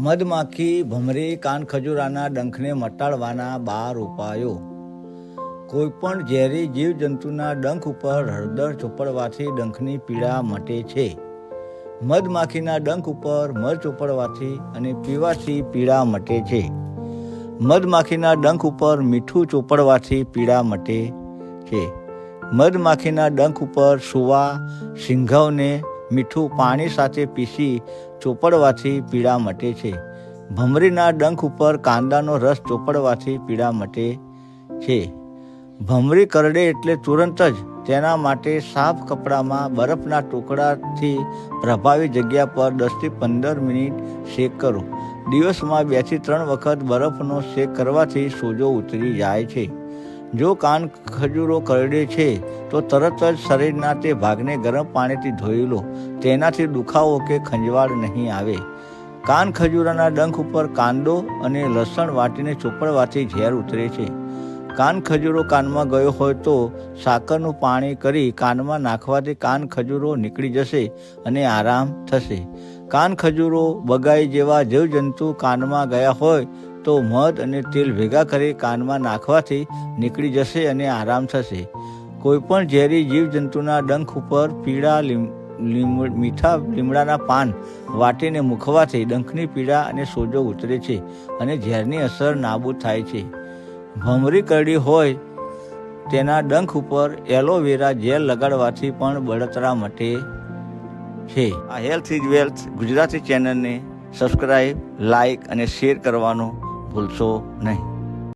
મધમાખી ભમરી કાન ખજૂરાના ડંખને મટાડવાના બાર ઉપાયો. કોઈપણ ઝેરી જીવજંતુના ડંખ ઉપર હળદર ચોપડવાથી ડંખની પીડા મટે છે. મધમાખીના ડંખ ઉપર મધ ચોપડવાથી અને પીવાથી પીડા મટે છે. મધમાખીના ડંખ ઉપર મીઠું ચોપડવાથી પીડા મટે છે. મધમાખીના ડંખ ઉપર સુવા, સિંઘવને મીઠું પાણી સાથે પીસી ચોપડવાથી પીડા મટે છે. ભમરીના ડંખ ઉપર કાંદાનો રસ ચોપડવાથી પીડા મટે છે. ભમરી કરડે એટલે તુરંત જ તેના માટે સાફ કપડામાં બરફના ટુકડાથી પ્રભાવી જગ્યા પર દસથી પંદર મિનિટ શેક કરો. દિવસમાં બેથી ત્રણ વખત બરફનો શેક કરવાથી સોજો ઉતરી જાય છે. જો કાન ખજૂરો કરડે છે, તો તરત જ શરીરના તે ભાગને ગરમ પાણીથી ધોઈ લો. તેનાથી દુખાવો કે ખંજવાળ નહીં આવે. કાન ખજૂરાના ડંખ ઉપર કાંદો અને લસણ વાટીને ચોપડવાથી ઝેર ઉતરે છે. કાન ખજૂરો કાનમાં ગયો હોય તો સાકરનું પાણી કરી કાનમાં નાખવાથી કાન ખજૂરો નીકળી જશે અને આરામ થશે. કાન ખજૂરો બગાઈ જેવા જીવજંતુ કાનમાં ગયા હોય તો મધ અને તેલ ભેગા કરી કાનમાં નાખવાથી નીકળી જશે અને આરામ થશે. કોઈપણ ઝેરી જીવજંતુના ડંખ ઉપર પીળા મીઠા લીમડાના પાન વાટીને મૂકવાથી ડંખની પીડા અને સોજો ઉતરે છે અને ઝેરની અસર નાબૂદ થાય છે. ભમરી કરડી હોય તેના ડંખ ઉપર એલોવેરા જેલ લગાડવાથી પણ બળતરા મટે છે. આ હેલ્થ ઇઝ વેલ્થ ગુજરાતી ચેનલને સબસ્ક્રાઈબ લાઇક અને શેર કરવાનું ભૂલશો નહીં.